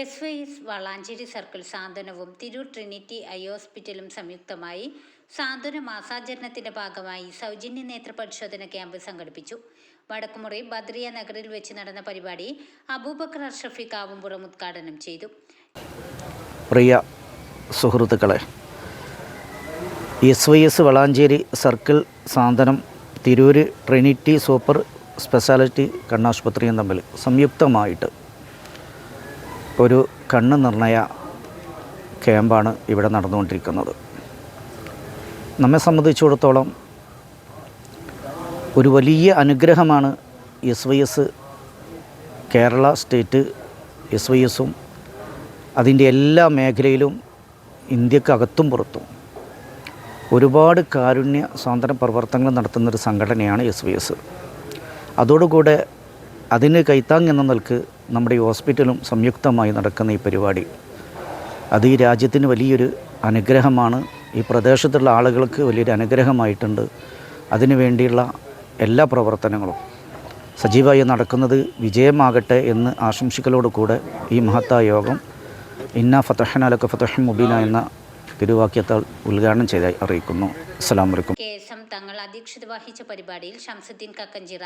S Y S Valanchery circle സാന്ത്വനവും Tirur Trinity eye ഹോസ്പിറ്റലും സംയുക്തമായി സാന്ത്വന മാസാചരണത്തിന്റെ ഭാഗമായി സൗജന്യ നേത്ര പരിശോധന ക്യാമ്പ് സംഘടിപ്പിച്ചു. വടക്കുമുറി ബദ്രിയ നഗറിൽ വെച്ച് നടന്ന പരിപാടി അബൂബക്കർ അഷ്റഫി കാവുംപുറം ഉദ്ഘാടനം ചെയ്തു. പ്രിയ സുഹൃത്തുക്കളെ S Y S Valanchery circle Santhwanam Tirur Trinity super speciality കണ്ണാശുപത്രിയും തമ്മിൽ സംയുക്തമായിട്ട് ഒരു കണ്ണ് നിർണയ ക്യാമ്പാണ് ഇവിടെ നടന്നുകൊണ്ടിരിക്കുന്നത്. നമ്മെ സംബന്ധിച്ചിടത്തോളം ഒരു വലിയ അനുഗ്രഹമാണ് S Y S Kerala state S Y എസും അതിന്റെ എല്ലാ മേഖലയിലും ഇന്ത്യക്കകത്തും പുറത്തും. ഒരുപാട് കാരുണ്യ സ്വാതന്ത്ര്യ പ്രവർത്തനങ്ങൾ നടത്തുന്നൊരു സംഘടനയാണ് എസ് വി എസ് അതോടുകൂടെ അതിന് കൈത്താങ് എന്ന നിലയ്ക്ക് നമ്മുടെ ഈ ഹോസ്പിറ്റലും സംയുക്തമായി നടക്കുന്ന ഈ പരിപാടി. അത് ഈ രാജ്യത്തിന് വലിയൊരു അനുഗ്രഹമാണ്. ഈ പ്രദേശത്തുള്ള ആളുകൾക്ക് വലിയൊരു അനുഗ്രഹമായിട്ടുണ്ട്. അതിനു വേണ്ടിയുള്ള എല്ലാ പ്രവർത്തനങ്ങളും. സജീവമായി നടക്കുന്നത് വിജയമാകട്ടെ എന്ന് ആശംസിക്കലോടുകൂടെ ഈ മഹത്തായ യോഗം. ഇന്ന ഫതഹനാലൊക്കെ ഫതഹ് മുബീന എന്ന തിരുവാക്യത്താൽ ഉദ്ഘാടനം ചെയ്തായി അറിയിക്കുന്നു. അസ്സാം വലൈക്കും കെ തങ്ങൾ അധ്യക്ഷത വഹിച്ച പരിപാടിയിൽ ഷംസുദ്ദീൻ കക്കഞ്ചിറ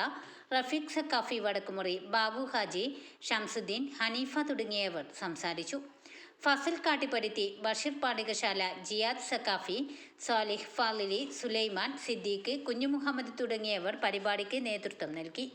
റഫീഖ് സക്കാഫി വടക്കുമുറി ബാബു ഹാജി ഷംസുദ്ദീൻ ഹനീഫ തുടങ്ങിയവർ സംസാരിച്ചു. ഫസൽ കാട്ടിപ്പരുത്തി ബഷീർ പാടികശാല ജിയാദ് സക്കാഫി സാലിഹ് ഫാലിലി സുലൈമാൻ സിദ്ദീഖ് കുഞ്ഞുമുഹമ്മദ് തുടങ്ങിയവർ പരിപാടിക്ക് നേതൃത്വം നൽകി.